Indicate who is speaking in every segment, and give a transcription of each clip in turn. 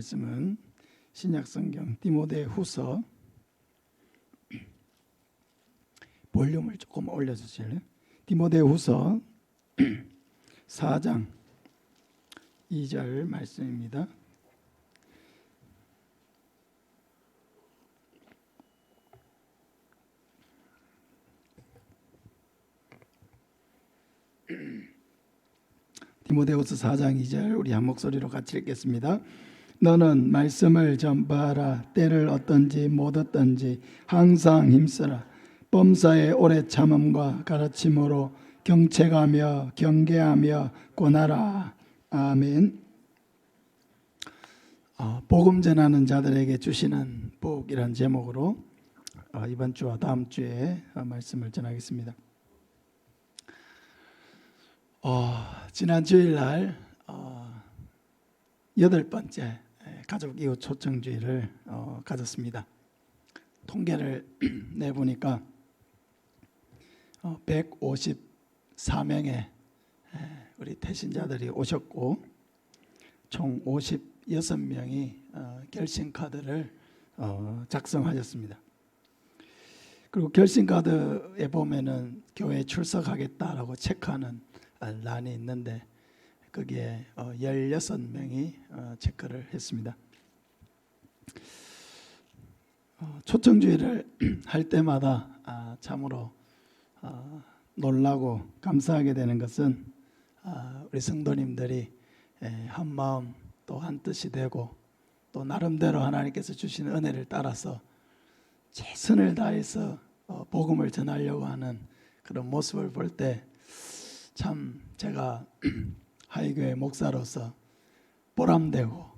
Speaker 1: 말씀은 신약성경 디모데 후서 볼륨을 조금 올려주실래요? 디모데 후서 4장 2절 말씀입니다. 디모데후서 4장 2절 우리 한 목소리로 같이 읽겠습니다. 너는 말씀을 전파하라 때를 어떤지 못 어떤지 항상 힘쓰라 범사의 오래 참음과 가르침으로 경책하며 경계하며 권하라 아멘. 어, 복음 전하는 자들에게 주시는 복이란 제목으로 어, 이번 주와 다음 주에 어, 말씀을 전하겠습니다. 어, 지난 주일 날 어, 여덟 번째 가족 이웃 초청주의를 어, 가졌습니다. 통계를 내보니까 어, 154명의 우리 태신자들이 오셨고 총 56명이 어, 결심 카드를 어, 작성하셨습니다. 그리고 결심 카드에 보면은 교회 출석하겠다라고 체크하는 아, 란이 있는데 거기에 16명이 어, 체크를 했습니다. 어, 초청주의를 할 때마다 아, 참으로 어, 놀라고 감사하게 되는 것은 아, 우리 성도님들이 한 마음 또 한 뜻이 되고 또 나름대로 하나님께서 주신 은혜를 따라서 최선을 다해서 복음을 전하려고 하는 그런 모습을 볼 때 참 제가 하이교회 목사로서 보람되고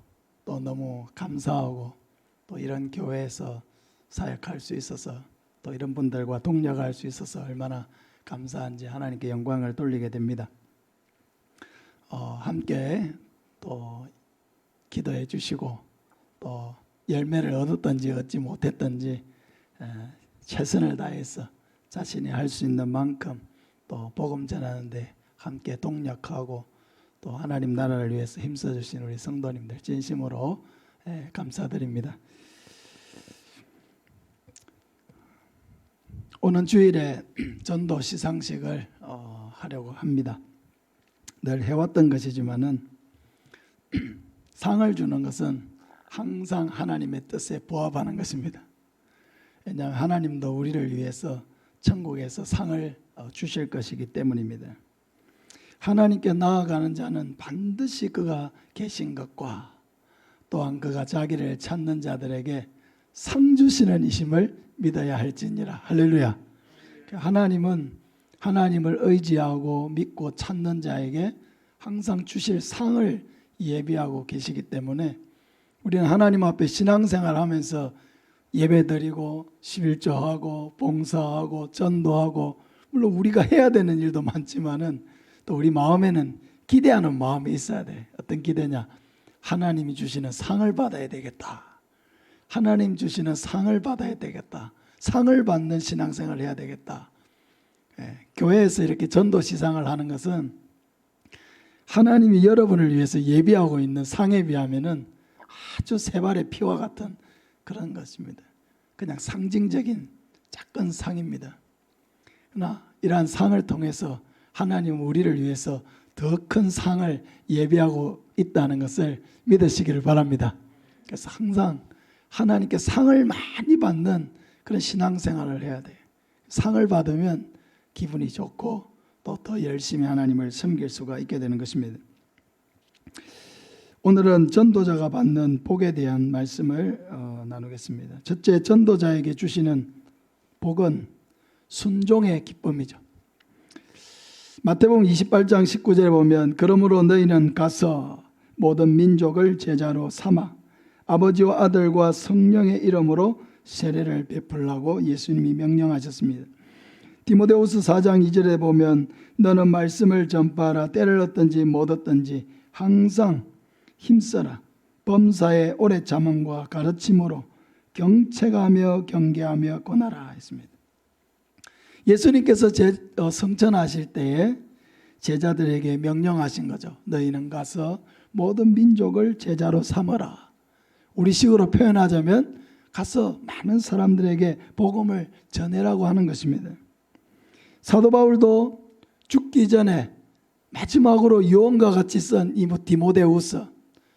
Speaker 1: 또 너무 감사하고 또 이런 교회에서 사역할 수 있어서 또 이런 분들과 동력할 수 있어서 얼마나 감사한지 하나님께 영광을 돌리게 됩니다. 어, 함께 또 기도해 주시고 또 열매를 얻었든지 얻지 못했든지 에, 최선을 다해서 자신이 할 수 있는 만큼 또 복음 전하는데 함께 동력하고 또 하나님 나라를 위해서 힘써 주신 우리 성도님들 진심으로 에, 감사드립니다. 오는 주일에 전도 시상식을 어, 하려고 합니다. 늘 해왔던 것이지만은 상을 주는 것은 항상 하나님의 뜻에 부합하는 것입니다. 왜냐하면 하나님도 우리를 위해서 천국에서 상을 어, 주실 것이기 때문입니다. 하나님께 나아가는 자는 반드시 그가 계신 것과 또한 그가 자기를 찾는 자들에게 상 주시는 이심을 믿어야 할지니라. 할렐루야. 하나님은 하나님을 의지하고 믿고 찾는 자에게 항상 주실 상을 예비하고 계시기 때문에 우리는 하나님 앞에 신앙생활 하면서 예배드리고 11조하고 봉사하고 전도하고 물론 우리가 해야 되는 일도 많지만은 또 우리 마음에는 기대하는 마음이 있어야 돼. 어떤 기대냐? 하나님이 주시는 상을 받아야 되겠다. 하나님 주시는 상을 받아야 되겠다. 상을 받는 신앙생활을 해야 되겠다. 예, 교회에서 이렇게 전도 시상을 하는 것은 하나님이 여러분을 위해서 예비하고 있는 상에 비하면은 아주 세 발의 피와 같은 그런 것입니다. 그냥 상징적인 작은 상입니다. 그러나 이러한 상을 통해서 하나님 우리를 위해서 더 큰 상을 예비하고 있다는 것을 믿으시기를 바랍니다. 그래서 항상 하나님께 상을 많이 받는 그런 신앙생활을 해야 돼요. 상을 받으면 기분이 좋고 또 더 열심히 하나님을 섬길 수가 있게 되는 것입니다. 오늘은 전도자가 받는 복에 대한 말씀을 어, 나누겠습니다. 첫째, 전도자에게 주시는 복은 순종의 기쁨이죠. 마태복음 28장 19절에 보면 그러므로 너희는 가서 모든 민족을 제자로 삼아 아버지와 아들과 성령의 이름으로 세례를 베풀라고 예수님이 명령하셨습니다. 디모데후서 4장 2절에 보면 너는 말씀을 전파하라 때를 얻든지 못 얻든지 항상 힘써라 범사의 오래 자문과 가르침으로 경책하며 경계하며 권하라 했습니다. 예수님께서 제, 어, 성천하실 때에 제자들에게 명령하신 거죠. 너희는 가서 모든 민족을 제자로 삼어라. 우리식으로 표현하자면 가서 많은 사람들에게 복음을 전해라고 하는 것입니다. 사도 바울도 죽기 전에 마지막으로 요원과 같이 쓴 이 디모데우스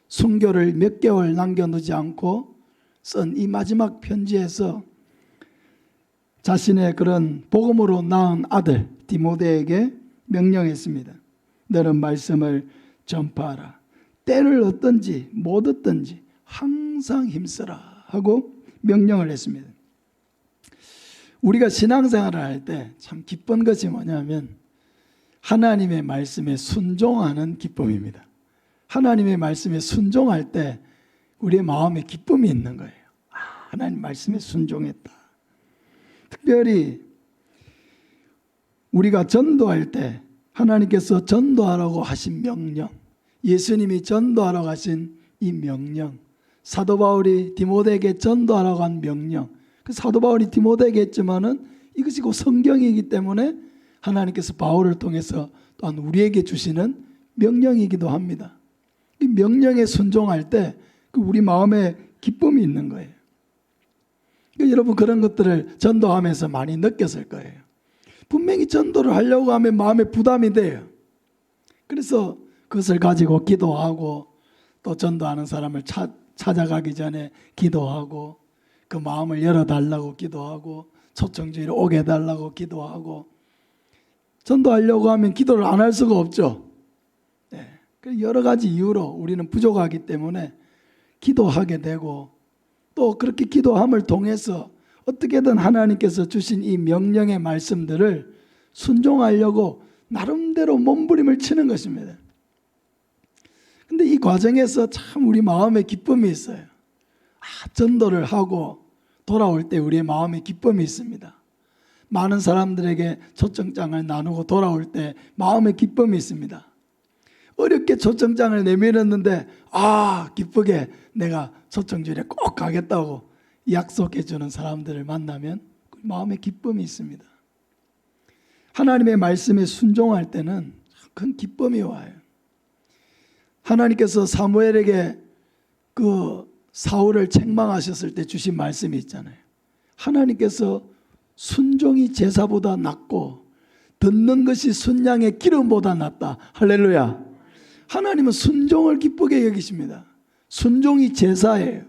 Speaker 1: 순교를 몇 개월 남겨두지 않고 쓴 이 마지막 편지에서 자신의 그런 복음으로 낳은 아들 디모데에게 명령했습니다. 너는 말씀을 전파하라. 때를 얻든지 못 얻든지 항 상 힘써라 하고 명령을 했습니다. 우리가 신앙생활을 할 때 참 기쁜 것이 뭐냐면 하나님의 말씀에 순종하는 기쁨입니다. 하나님의 말씀에 순종할 때 우리의 마음에 기쁨이 있는 거예요. 아, 하나님 말씀에 순종했다. 특별히 우리가 전도할 때 하나님께서 전도하라고 하신 명령, 예수님이 전도하라고 하신 이 명령, 사도 바울이 디모데에게 전도하라고 한 명령, 그 사도 바울이 디모데에게 했지만은 이것이 곧 성경이기 때문에 하나님께서 바울을 통해서 또한 우리에게 주시는 명령이기도 합니다. 이 명령에 순종할 때그 우리 마음에 기쁨이 있는 거예요. 그러니까 여러분 그런 것들을 전도하면서 많이 느꼈을 거예요. 분명히 전도를 하려고 하면 마음에 부담이 돼요. 그래서 그것을 가지고 기도하고 또 전도하는 사람을 차, 찾아가기 전에 기도하고 그 마음을 열어달라고 기도하고 초청주의를 오게 해달라고 기도하고 전도하려고 하면 기도를 안 할 수가 없죠. 네. 그 여러 가지 이유로 우리는 부족하기 때문에 기도하게 되고 또 그렇게 기도함을 통해서 어떻게든 하나님께서 주신 이 명령의 말씀들을 순종하려고 나름대로 몸부림을 치는 것입니다. 근데 이 과정에서 참 우리 마음에 기쁨이 있어요. 아, 전도를 하고 돌아올 때 우리의 마음에 기쁨이 있습니다. 많은 사람들에게 초청장을 나누고 돌아올 때 마음에 기쁨이 있습니다. 어렵게 초청장을 내밀었는데 아 기쁘게 내가 초청절에 꼭 가겠다고 약속해 주는 사람들을 만나면 그 마음에 기쁨이 있습니다. 하나님의 말씀에 순종할 때는 큰 기쁨이 와요. 하나님께서 사무엘에게 그 사울을 책망하셨을 때 주신 말씀이 있잖아요. 하나님께서 순종이 제사보다 낫고 듣는 것이 순양의 기름보다 낫다. 할렐루야. 하나님은 순종을 기쁘게 여기십니다. 순종이 제사예요.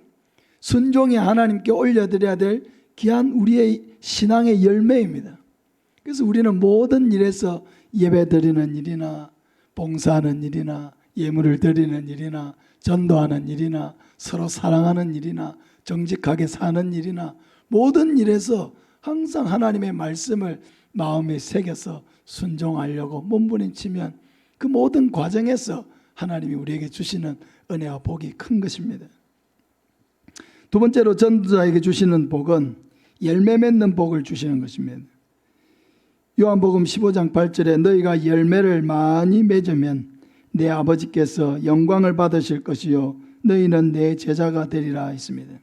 Speaker 1: 순종이 하나님께 올려드려야 될 귀한 우리의 신앙의 열매입니다. 그래서 우리는 모든 일에서 예배 드리는 일이나 봉사하는 일이나 예물을 드리는 일이나 전도하는 일이나 서로 사랑하는 일이나 정직하게 사는 일이나 모든 일에서 항상 하나님의 말씀을 마음에 새겨서 순종하려고 몸부림치면 그 모든 과정에서 하나님이 우리에게 주시는 은혜와 복이 큰 것입니다. 두 번째로 전도자에게 주시는 복은 열매 맺는 복을 주시는 것입니다. 요한복음 15장 8절에 너희가 열매를 많이 맺으면 내 아버지께서 영광을 받으실 것이요 너희는 내 제자가 되리라 했습니다.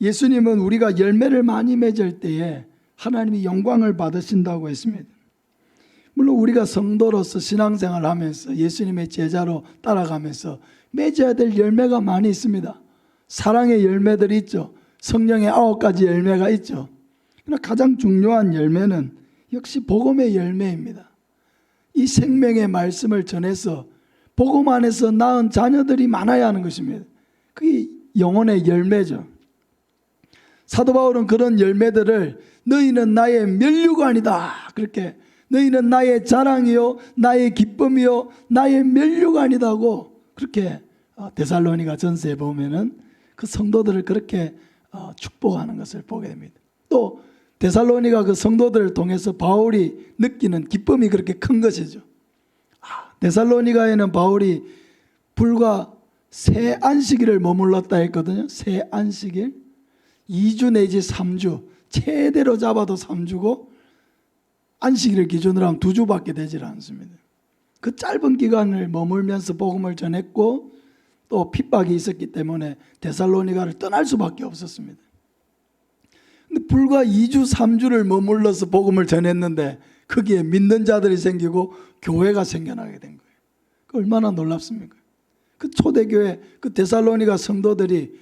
Speaker 1: 예수님은 우리가 열매를 많이 맺을 때에 하나님이 영광을 받으신다고 했습니다. 물론 우리가 성도로서 신앙생활 하면서 예수님의 제자로 따라가면서 맺어야 될 열매가 많이 있습니다. 사랑의 열매들이 있죠. 성령의 아홉 가지 열매가 있죠. 그러나 가장 중요한 열매는 역시 복음의 열매입니다. 이 생명의 말씀을 전해서 복음 안에서 낳은 자녀들이 많아야 하는 것입니다. 그게 영혼의 열매죠. 사도 바울은 그런 열매들을 너희는 나의 멸류관이다. 그렇게 너희는 나의 자랑이요, 나의 기쁨이요, 나의 멸류관이다고 그렇게 어, 데살로니가 전서에 보면은 그 성도들을 그렇게 어, 축복하는 것을 보게 됩니다. 또 데살로니가 그 성도들을 통해서 바울이 느끼는 기쁨이 그렇게 큰 것이죠. 아, 데살로니가에는 바울이 불과 세 안식일을 머물렀다 했거든요. 세 안식일. 2주 내지 3주. 최대로 잡아도 3주고 안식일을 기준으로 하면 2주밖에 되질 않습니다. 그 짧은 기간을 머물면서 복음을 전했고 또 핍박이 있었기 때문에 데살로니가를 떠날 수밖에 없었습니다. 근데 불과 2주, 3주를 머물러서 복음을 전했는데 거기에 믿는 자들이 생기고 교회가 생겨나게 된 거예요. 그 얼마나 놀랍습니까? 그 초대교회, 그 데살로니가 성도들이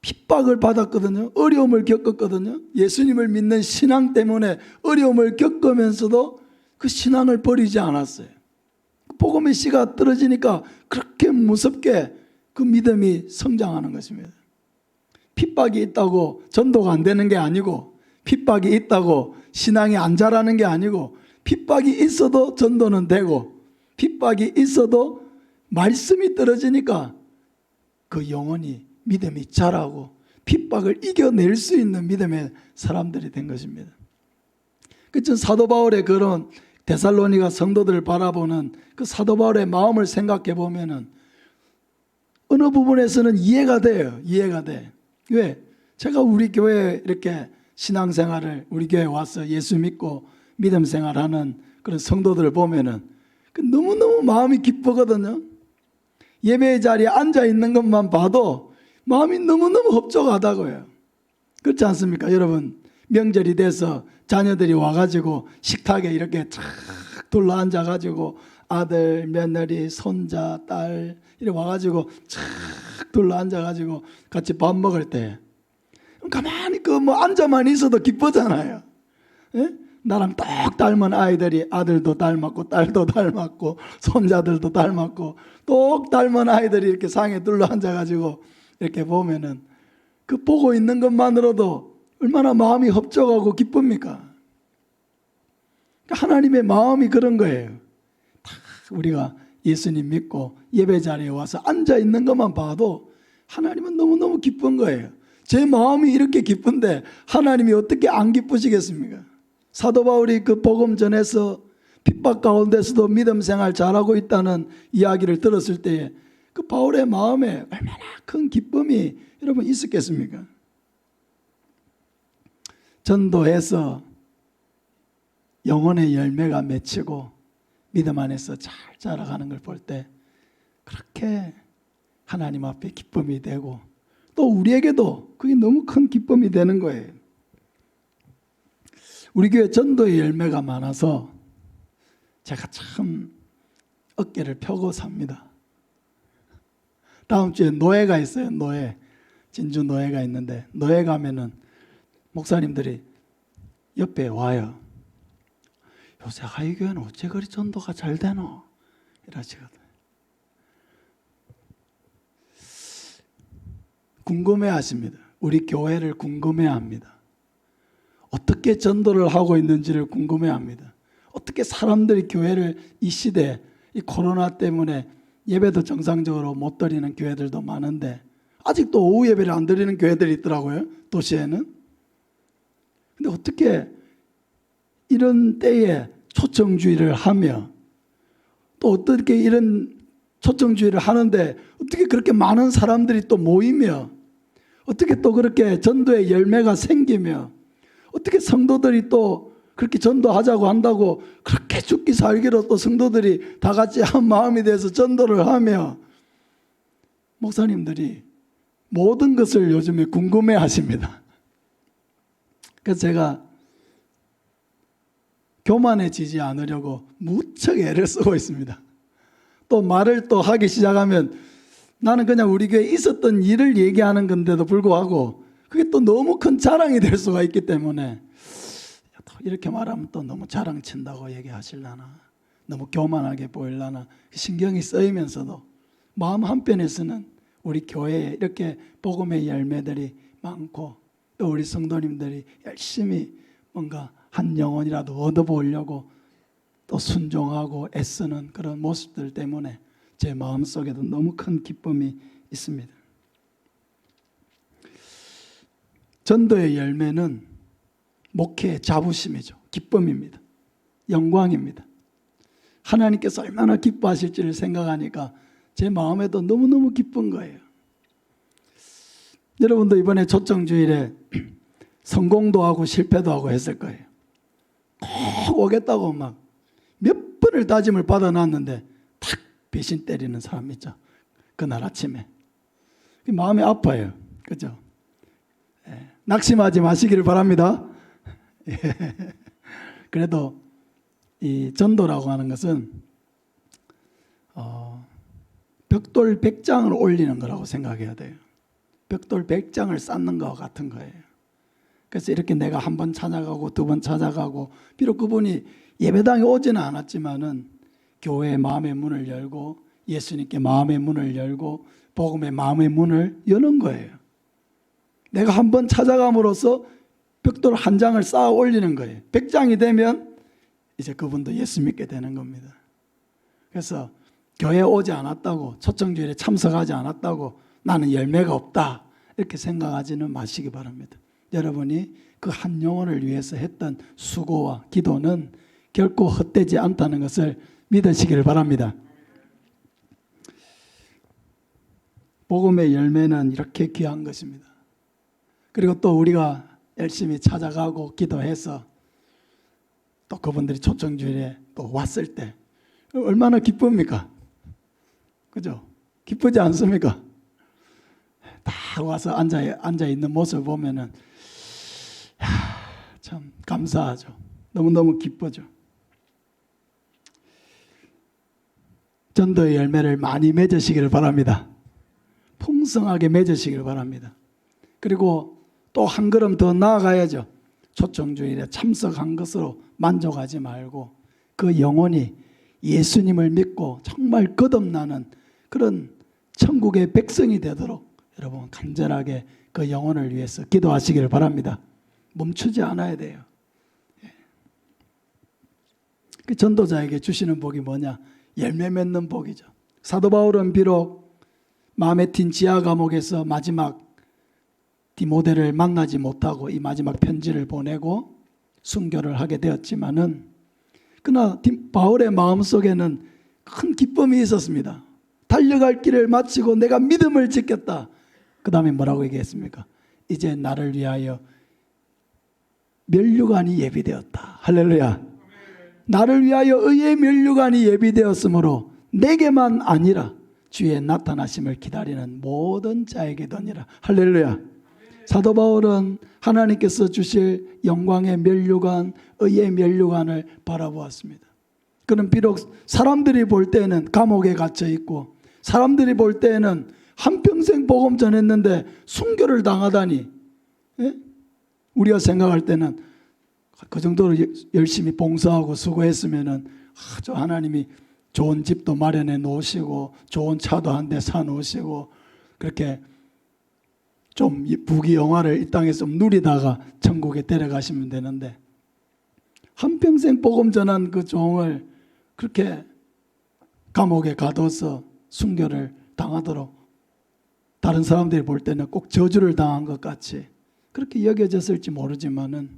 Speaker 1: 핍박을 받았거든요. 어려움을 겪었거든요. 예수님을 믿는 신앙 때문에 어려움을 겪으면서도 그 신앙을 버리지 않았어요. 복음의 씨가 떨어지니까 그렇게 무섭게 그 믿음이 성장하는 것입니다. 핍박이 있다고 전도가 안 되는 게 아니고 핍박이 있다고 신앙이 안 자라는 게 아니고 핍박이 있어도 전도는 되고 핍박이 있어도 말씀이 떨어지니까 그 영혼이 믿음이 자라고 핍박을 이겨낼 수 있는 믿음의 사람들이 된 것입니다. 그전 사도 바울의 그런 데살로니가 성도들을 바라보는 그 사도 바울의 마음을 생각해 보면은 어느 부분에서는 이해가 돼요. 이해가 돼. 왜? 제가 우리 교회 이렇게 신앙생활을 우리 교회 와서 예수 믿고 믿음 생활하는 그런 성도들을 보면은 그 너무너무 마음이 기쁘거든요. 예배 자리에 앉아 있는 것만 봐도 마음이 너무너무 흡족하다고요. 그렇지 않습니까? 여러분, 명절이 돼서 자녀들이 와가지고 식탁에 이렇게 쫙 둘러 앉아가지고 아들, 며느리, 손자, 딸 이렇게 와가지고 쫙 둘러 앉아가지고 같이 밥 먹을 때 가만히 그 뭐 앉아만 있어도 기쁘잖아요. 예? 나랑 똑 닮은 아이들이 아들도 닮았고 딸도 닮았고 손자들도 닮았고 똑 닮은 아이들이 이렇게 상에 둘러 앉아가지고 이렇게 보면은 그 보고 있는 것만으로도 얼마나 마음이 흡족하고 기쁩니까? 그러니까 하나님의 마음이 그런 거예요. 다 우리가 예수님 믿고 예배 자리에 와서 앉아 있는 것만 봐도 하나님은 너무너무 기쁜 거예요. 제 마음이 이렇게 기쁜데 하나님이 어떻게 안 기쁘시겠습니까? 사도 바울이 그 복음 전에서 핍박 가운데서도 믿음 생활 잘하고 있다는 이야기를 들었을 때에 그 바울의 마음에 얼마나 큰 기쁨이 여러분 있었겠습니까? 전도해서 영혼의 열매가 맺히고 믿음 안에서 잘 자라가는 걸 볼 때 그렇게 하나님 앞에 기쁨이 되고 또 우리에게도 그게 너무 큰 기쁨이 되는 거예요. 우리 교회 전도의 열매가 많아서 제가 참 어깨를 펴고 삽니다. 다음 주에 노예가 있어요. 노예. 진주 노예가 있는데 노예 가면은 목사님들이 옆에 와요. 요새 하이교회는 어째 그리 전도가 잘 되노? 이러시거든. 궁금해 하십니다. 우리 교회를 궁금해 합니다. 어떻게 전도를 하고 있는지를 궁금해 합니다. 어떻게 사람들이 교회를 이 시대, 이 코로나 때문에 예배도 정상적으로 못 드리는 교회들도 많은데 아직도 오후 예배를 안 드리는 교회들이 있더라고요. 도시에는. 근데 어떻게 이런 때에 초청주의를 하며 또 어떻게 이런 초청주의를 하는데 어떻게 그렇게 많은 사람들이 또 모이며 어떻게 또 그렇게 전도의 열매가 생기며 어떻게 성도들이 또 그렇게 전도하자고 한다고 그렇게 죽기 살기로 또 성도들이 다 같이 한 마음이 돼서 전도를 하며 목사님들이 모든 것을 요즘에 궁금해 하십니다. 그래서 제가 교만해지지 않으려고 무척 애를 쓰고 있습니다. 또 말을 또 하기 시작하면 나는 그냥 우리 교회에 있었던 일을 얘기하는 건데도 불구하고 그게 또 너무 큰 자랑이 될 수가 있기 때문에 이렇게 말하면 또 너무 자랑 친다고 얘기하실라나 너무 교만하게 보일라나 신경이 쓰이면서도 마음 한편에서는 우리 교회에 이렇게 복음의 열매들이 많고 또 우리 성도님들이 열심히 뭔가 한 영혼이라도 얻어보려고 또 순종하고 애쓰는 그런 모습들 때문에 제 마음속에도 너무 큰 기쁨이 있습니다. 전도의 열매는 목회의 자부심이죠. 기쁨입니다. 영광입니다. 하나님께서 얼마나 기뻐하실지를 생각하니까 제 마음에도 너무너무 기쁜 거예요. 여러분도 이번에 초청주일에 성공도 하고 실패도 하고 했을 거예요. 꼭 오겠다고 막 몇 번을 다짐을 받아놨는데 탁 배신 때리는 사람 있죠. 그날 아침에. 마음이 아파요. 그죠? 예, 낙심하지 마시기를 바랍니다. 예. 그래도 이 전도라고 하는 것은 어, 벽돌 100장을 올리는 거라고 생각해야 돼요. 벽돌 100장을 쌓는 것과 같은 거예요. 그래서 이렇게 내가 한 번 찾아가고 두 번 찾아가고 비록 그분이 예배당에 오지는 않았지만은 교회의 마음의 문을 열고 예수님께 마음의 문을 열고 복음의 마음의 문을 여는 거예요. 내가 한 번 찾아감으로써 벽돌 한 장을 쌓아 올리는 거예요. 100장이 되면 이제 그분도 예수 믿게 되는 겁니다. 그래서 교회 오지 않았다고 초청주일에 참석하지 않았다고 나는 열매가 없다 이렇게 생각하지는 마시기 바랍니다. 여러분이 그 한 영혼을 위해서 했던 수고와 기도는 결코 헛되지 않다는 것을 믿으시기를 바랍니다. 복음의 열매는 이렇게 귀한 것입니다. 그리고 또 우리가 열심히 찾아가고 기도해서 또 그분들이 초청주일에 또 왔을 때 얼마나 기쁩니까? 그죠? 기쁘지 않습니까? 다 와서 앉아, 앉아 있는 모습 보면은 야, 참 감사하죠. 너무너무 기쁘죠. 전도의 열매를 많이 맺으시기를 바랍니다. 풍성하게 맺으시기를 바랍니다. 그리고 또 한 걸음 더 나아가야죠. 초청주일에 참석한 것으로 만족하지 말고 그 영혼이 예수님을 믿고 정말 거듭나는 그런 천국의 백성이 되도록 여러분 간절하게 그 영혼을 위해서 기도하시기를 바랍니다. 멈추지 않아야 돼요. 예. 그 전도자에게 주시는 복이 뭐냐? 열매 맺는 복이죠. 사도 바울은 비록 마음에 튄 지하 감옥에서 마지막 디모데를 만나지 못하고 이 마지막 편지를 보내고 순교를 하게 되었지만은 그러나 디- 바울의 마음 속에는 큰 기쁨이 있었습니다. 달려갈 길을 마치고 내가 믿음을 지켰다. 그 다음에 뭐라고 얘기했습니까? 이제 나를 위하여 멸류관이 예비되었다. 할렐루야. 나를 위하여 의의 멸류관이 예비되었으므로 내게만 아니라 주의 나타나심을 기다리는 모든 자에게도니라. 할렐루야. 사도 바울은 하나님께서 주실 영광의 멸류관, 의의 멸류관을 바라보았습니다. 그는 비록 사람들이 볼 때는 감옥에 갇혀 있고 사람들이 볼 때는 한평생 복음 전했는데 순교를 당하다니 예? 우리가 생각할 때는 그 정도로 열심히 봉사하고 수고했으면은 아주 하나님이 좋은 집도 마련해 놓으시고 좋은 차도 한 대 사 놓으시고 그렇게 좀 부귀 영화를 이 땅에서 좀 누리다가 천국에 데려가시면 되는데 한 평생 복음 전한 그 종을 그렇게 감옥에 가둬서 순교를 당하도록 다른 사람들이 볼 때는 꼭 저주를 당한 것 같이 그렇게 여겨졌을지 모르지만은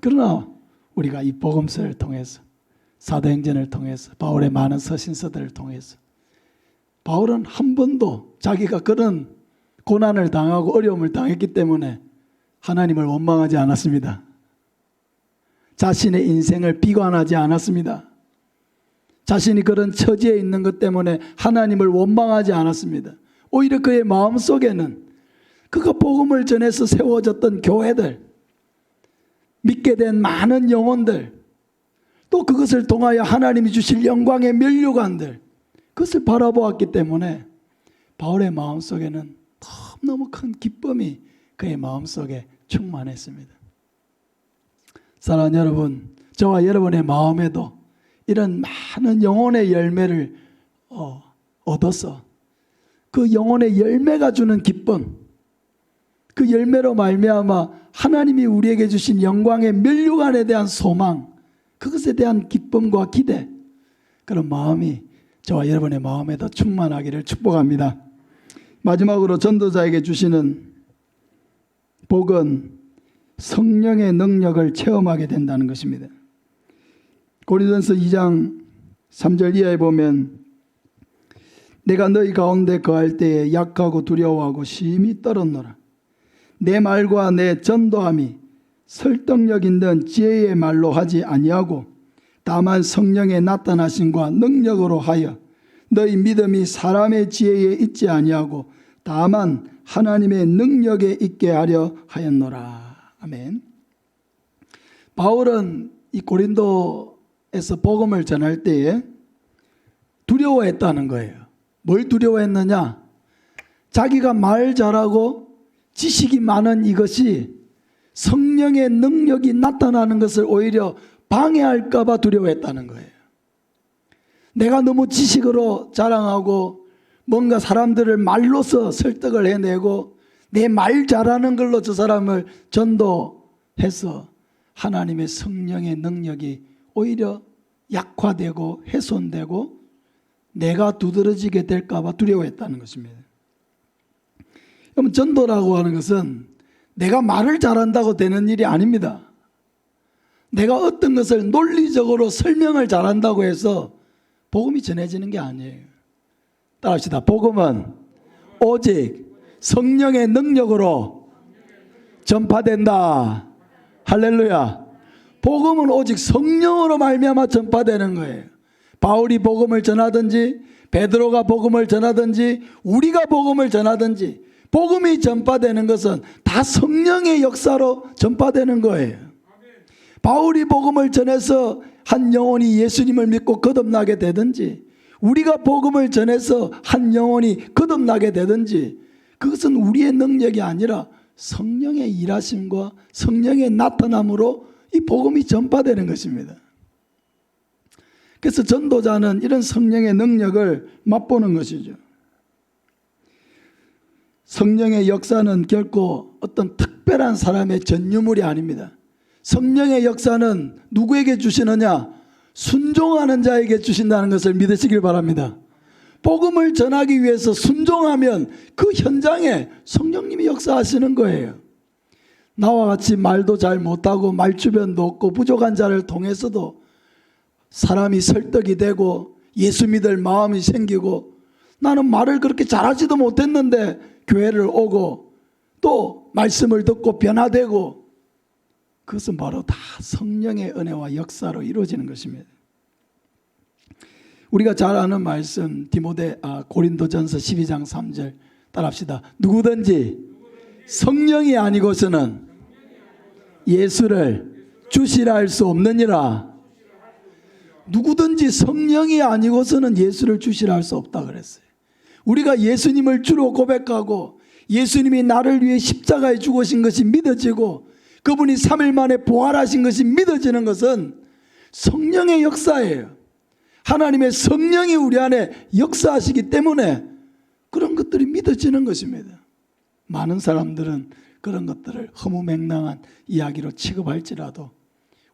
Speaker 1: 그러나 우리가 이 복음서를 통해서 사도행전을 통해서 바울의 많은 서신서들을 통해서 바울은 한 번도 자기가 그런 고난을 당하고 어려움을 당했기 때문에 하나님을 원망하지 않았습니다. 자신의 인생을 비관하지 않았습니다. 자신이 그런 처지에 있는 것 때문에 하나님을 원망하지 않았습니다. 오히려 그의 마음 속에는 그가 복음을 전해서 세워졌던 교회들, 믿게 된 많은 영혼들, 또 그것을 통하여 하나님이 주실 영광의 면류관들, 그것을 바라보았기 때문에 바울의 마음 속에는 너무 큰 기쁨이 그의 마음 속에 충만했습니다. 사랑하는 여러분, 저와 여러분의 마음에도 이런 많은 영혼의 열매를 어, 얻어서 그 영혼의 열매가 주는 기쁨, 그 열매로 말미암아 하나님이 우리에게 주신 영광의 면류관에 대한 소망, 그것에 대한 기쁨과 기대, 그런 마음이 저와 여러분의 마음에도 충만하기를 축복합니다. 마지막으로 전도자에게 주시는 복은 성령의 능력을 체험하게 된다는 것입니다. 고린도서 2장 3절 이하에 보면 내가 너희 가운데 거할 때에 약하고 두려워하고 심히 떨었노라. 내 말과 내 전도함이 설득력 있는 지혜의 말로 하지 아니하고 다만 성령의 나타나심과 능력으로 하여 너희 믿음이 사람의 지혜에 있지 아니하고 다만 하나님의 능력에 있게 하려 하였노라. 아멘. 바울은 이 고린도에서 복음을 전할 때에 두려워했다는 거예요. 뭘 두려워했느냐? 자기가 말 잘하고 지식이 많은 이것이 성령의 능력이 나타나는 것을 오히려 방해할까봐 두려워했다는 거예요. 내가 너무 지식으로 자랑하고 뭔가 사람들을 말로서 설득을 해내고 내 말 잘하는 걸로 저 사람을 전도해서 하나님의 성령의 능력이 오히려 약화되고 훼손되고 내가 두드러지게 될까봐 두려워했다는 것입니다. 그럼 전도라고 하는 것은 내가 말을 잘한다고 되는 일이 아닙니다. 내가 어떤 것을 논리적으로 설명을 잘한다고 해서 복음이 전해지는 게 아니에요. 따라합시다. 복음은 오직 성령의 능력으로 전파된다. 할렐루야. 복음은 오직 성령으로 말미암아 전파되는 거예요. 바울이 복음을 전하든지 베드로가 복음을 전하든지 우리가 복음을 전하든지 복음이 전파되는 것은 다 성령의 역사로 전파되는 거예요. 바울이 복음을 전해서 한 영혼이 예수님을 믿고 거듭나게 되든지 우리가 복음을 전해서 한 영혼이 거듭나게 되든지 그것은 우리의 능력이 아니라 성령의 일하심과 성령의 나타남으로 이 복음이 전파되는 것입니다. 그래서 전도자는 이런 성령의 능력을 맛보는 것이죠. 성령의 역사는 결코 어떤 특별한 사람의 전유물이 아닙니다. 성령의 역사는 누구에게 주시느냐? 순종하는 자에게 주신다는 것을 믿으시길 바랍니다. 복음을 전하기 위해서 순종하면 그 현장에 성령님이 역사하시는 거예요. 나와 같이 말도 잘 못하고 말주변도 없고 부족한 자를 통해서도 사람이 설득이 되고 예수 믿을 마음이 생기고 나는 말을 그렇게 잘하지도 못했는데 교회를 오고 또 말씀을 듣고 변화되고 그것은 바로 다 성령의 은혜와 역사로 이루어지는 것입니다. 우리가 잘 아는 말씀 디모데 아, 고린도전서 12장 3절 따라합시다. 누구든지 성령이 아니고서는 예수를 주시라 할 수 없느니라. 누구든지 성령이 아니고서는 예수를 주시라 할 수 없다 그랬어요. 우리가 예수님을 주로 고백하고 예수님이 나를 위해 십자가에 죽으신 것이 믿어지고 그분이 3일 만에 부활하신 것이 믿어지는 것은 성령의 역사예요. 하나님의 성령이 우리 안에 역사하시기 때문에 그런 것들이 믿어지는 것입니다. 많은 사람들은 그런 것들을 허무맹랑한 이야기로 취급할지라도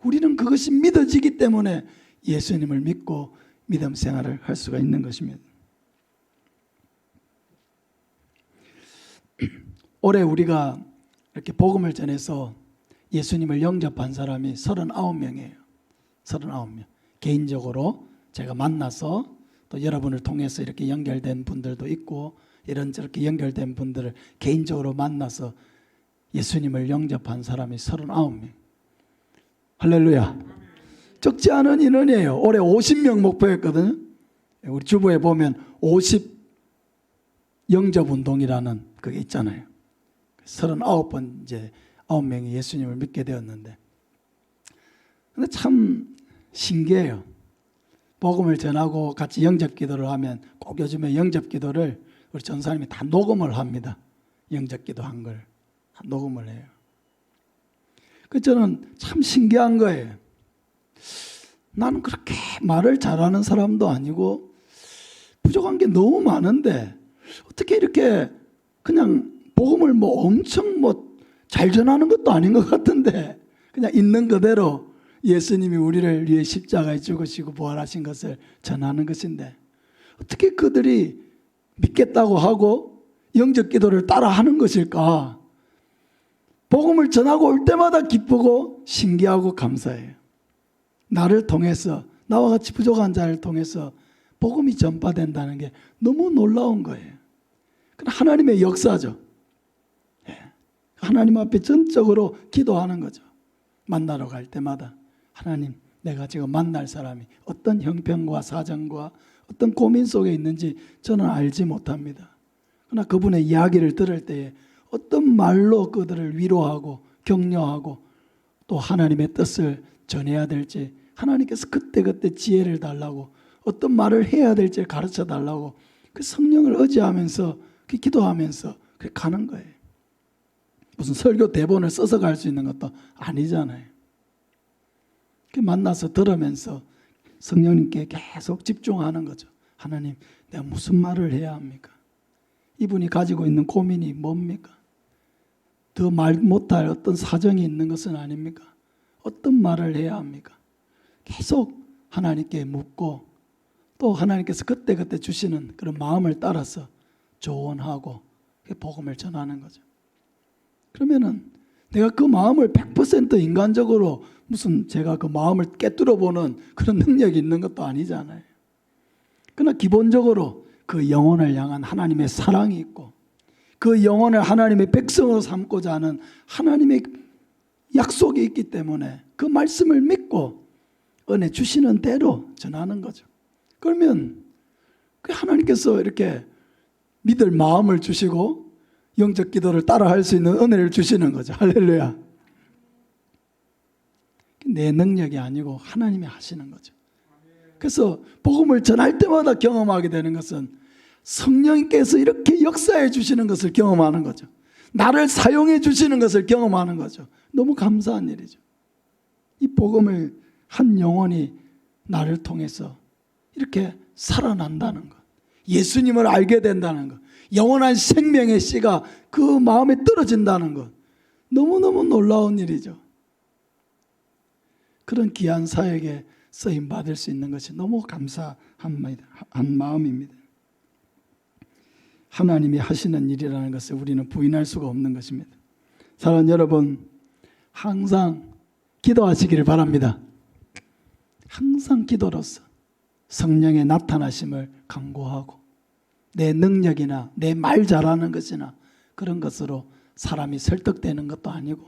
Speaker 1: 우리는 그것이 믿어지기 때문에 예수님을 믿고 믿음 생활을 할 수가 있는 것입니다. 올해 우리가 이렇게 복음을 전해서 예수님을 영접한 사람이 39명이에요. 39명. 개인적으로 제가 만나서 또 여러분을 통해서 이렇게 연결된 분들도 있고 이런 저렇게 연결된 분들을 개인적으로 만나서 예수님을 영접한 사람이 39명. 할렐루야. 적지 않은 인원이에요. 올해 50명 목표였거든요. 우리 주부에 보면 50 영접 운동이라는 그게 있잖아요. 39번 이제 9명이 예수님을 믿게 되었는데 근데 참 신기해요. 복음을 전하고 같이 영접 기도를 하면 꼭 요즘에 영접 기도를 우리 전사님이 다 녹음을 합니다. 영접 기도한 걸 녹음을 해요. 그 저는 참 신기한 거예요. 나는 그렇게 말을 잘하는 사람도 아니고 부족한 게 너무 많은데 어떻게 이렇게 그냥 복음을 뭐 엄청 뭐 잘 전하는 것도 아닌 것 같은데 그냥 있는 그대로 예수님이 우리를 위해 십자가에 죽으시고 부활하신 것을 전하는 것인데 어떻게 그들이 믿겠다고 하고 영적 기도를 따라 하는 것일까? 복음을 전하고 올 때마다 기쁘고 신기하고 감사해요. 나를 통해서 나와 같이 부족한 자를 통해서 복음이 전파된다는 게 너무 놀라운 거예요. 하나님의 역사죠. 예. 하나님 앞에 전적으로 기도하는 거죠. 만나러 갈 때마다 하나님 내가 지금 만날 사람이 어떤 형편과 사정과 어떤 고민 속에 있는지 저는 알지 못합니다. 그러나 그분의 이야기를 들을 때에 어떤 말로 그들을 위로하고 격려하고 또 하나님의 뜻을 전해야 될지 하나님께서 그때그때 지혜를 달라고 어떤 말을 해야 될지 가르쳐 달라고 그 성령을 의지하면서 그 기도하면서 그 가는 거예요. 무슨 설교 대본을 써서 갈 수 있는 것도 아니잖아요. 그 만나서 들으면서 성령님께 계속 집중하는 거죠. 하나님, 내가 무슨 말을 해야 합니까? 이분이 가지고 있는 고민이 뭡니까? 더 말 못할 어떤 사정이 있는 것은 아닙니까? 어떤 말을 해야 합니까? 계속 하나님께 묻고 또 하나님께서 그때그때 주시는 그런 마음을 따라서 조언하고 그 복음을 전하는 거죠. 그러면은 내가 그 마음을 100% 인간적으로 무슨 제가 그 마음을 깨뚫어 보는 그런 능력이 있는 것도 아니잖아요. 그러나 기본적으로 그 영혼을 향한 하나님의 사랑이 있고 그 영혼을 하나님의 백성으로 삼고자 하는 하나님의 약속이 있기 때문에 그 말씀을 믿고 은혜 주시는 대로 전하는 거죠. 그러면 그 하나님께서 이렇게 믿을 마음을 주시고 영적 기도를 따라 할 수 있는 은혜를 주시는 거죠. 할렐루야. 내 능력이 아니고 하나님이 하시는 거죠. 그래서 복음을 전할 때마다 경험하게 되는 것은 성령께서 이렇게 역사해 주시는 것을 경험하는 거죠. 나를 사용해 주시는 것을 경험하는 거죠. 너무 감사한 일이죠. 이 복음을 한 영혼이 나를 통해서 이렇게 살아난다는 것. 예수님을 알게 된다는 것. 영원한 생명의 씨가 그 마음에 떨어진다는 것. 너무너무 놀라운 일이죠. 그런 귀한 사역에 쓰임 받을 수 있는 것이 너무 감사한 마음입니다. 하나님이 하시는 일이라는 것을 우리는 부인할 수가 없는 것입니다. 사랑하는 여러분, 항상 기도하시기를 바랍니다. 항상 기도로서 성령의 나타나심을 강구하고 내 능력이나 내 말 잘하는 것이나 그런 것으로 사람이 설득되는 것도 아니고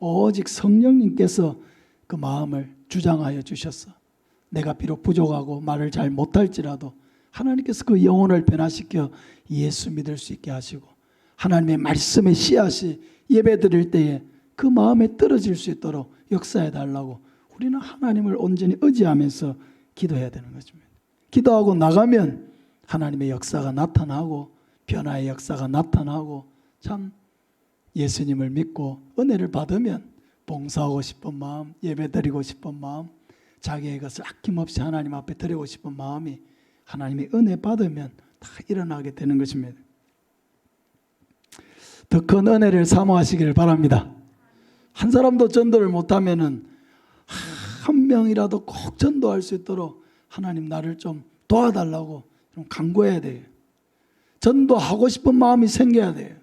Speaker 1: 오직 성령님께서 그 마음을 주장하여 주셨어. 내가 비록 부족하고 말을 잘 못할지라도 하나님께서 그 영혼을 변화시켜 예수 믿을 수 있게 하시고 하나님의 말씀의 씨앗이 예배 드릴 때에 그 마음에 떨어질 수 있도록 역사해 달라고 우리는 하나님을 온전히 의지하면서 기도해야 되는 것입니다. 기도하고 나가면 하나님의 역사가 나타나고 변화의 역사가 나타나고 참 예수님을 믿고 은혜를 받으면 봉사하고 싶은 마음, 예배드리고 싶은 마음, 자기의 것을 아낌없이 하나님 앞에 드리고 싶은 마음이 하나님의 은혜 받으면 다 일어나게 되는 것입니다. 더 큰 은혜를 사모하시기를 바랍니다. 한 사람도 전도를 못하면은 한 명이라도 꼭 전도할 수 있도록 하나님 나를 좀 도와달라고 좀 간구해야 돼요. 전도하고 싶은 마음이 생겨야 돼요.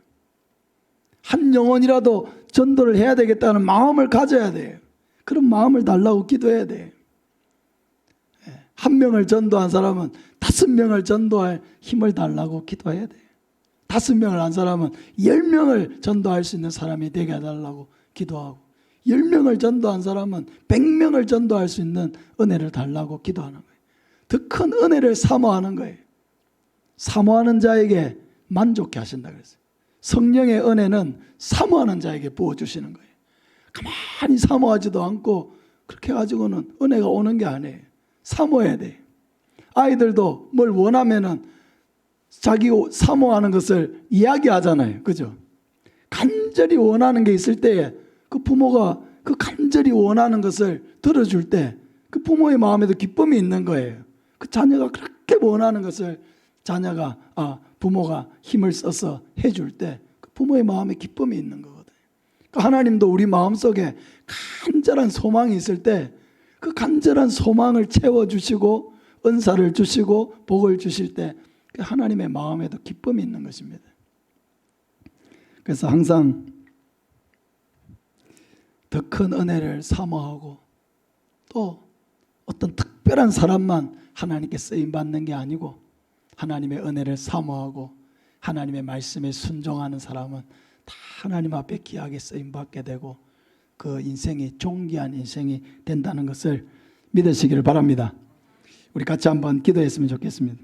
Speaker 1: 한 영혼이라도 전도를 해야 되겠다는 마음을 가져야 돼요. 그런 마음을 달라고 기도해야 돼요. 예, 한 명을 전도한 사람은 다섯 명을 전도할 힘을 달라고 기도해야 돼요. 다섯 명을 한 사람은 열 명을 전도할 수 있는 사람이 되게 해달라고 기도하고 열 명을 전도한 사람은 백 명을 전도할 수 있는 은혜를 달라고 기도하는 거예요. 더 큰 은혜를 사모하는 거예요. 사모하는 자에게 만족해 하신다 그랬어요. 성령의 은혜는 사모하는 자에게 부어 주시는 거예요. 가만히 사모하지도 않고 그렇게 가지고는 은혜가 오는 게 아니에요. 사모해야 돼요. 아이들도 뭘 원하면은 자기 사모하는 것을 이야기하잖아요. 그죠? 간절히 원하는 게 있을 때에 그 부모가 그 간절히 원하는 것을 들어줄 때 그 부모의 마음에도 기쁨이 있는 거예요. 그 자녀가 그렇게 원하는 것을 자녀가 아 부모가 힘을 써서 해줄 때 그 부모의 마음에 기쁨이 있는 거거든요. 그러니까 하나님도 우리 마음 속에 간절한 소망이 있을 때 그 간절한 소망을 채워 주시고 은사를 주시고 복을 주실 때 그 하나님의 마음에도 기쁨이 있는 것입니다. 그래서 항상 더 큰 은혜를 사모하고 또 어떤 특별한 사람만 하나님께 쓰임 받는 게 아니고 하나님의 은혜를 사모하고 하나님의 말씀에 순종하는 사람은 다 하나님 앞에 귀하게 쓰임 받게 되고 그 인생이 존귀한 인생이 된다는 것을 믿으시기를 바랍니다. 우리 같이 한번 기도했으면 좋겠습니다.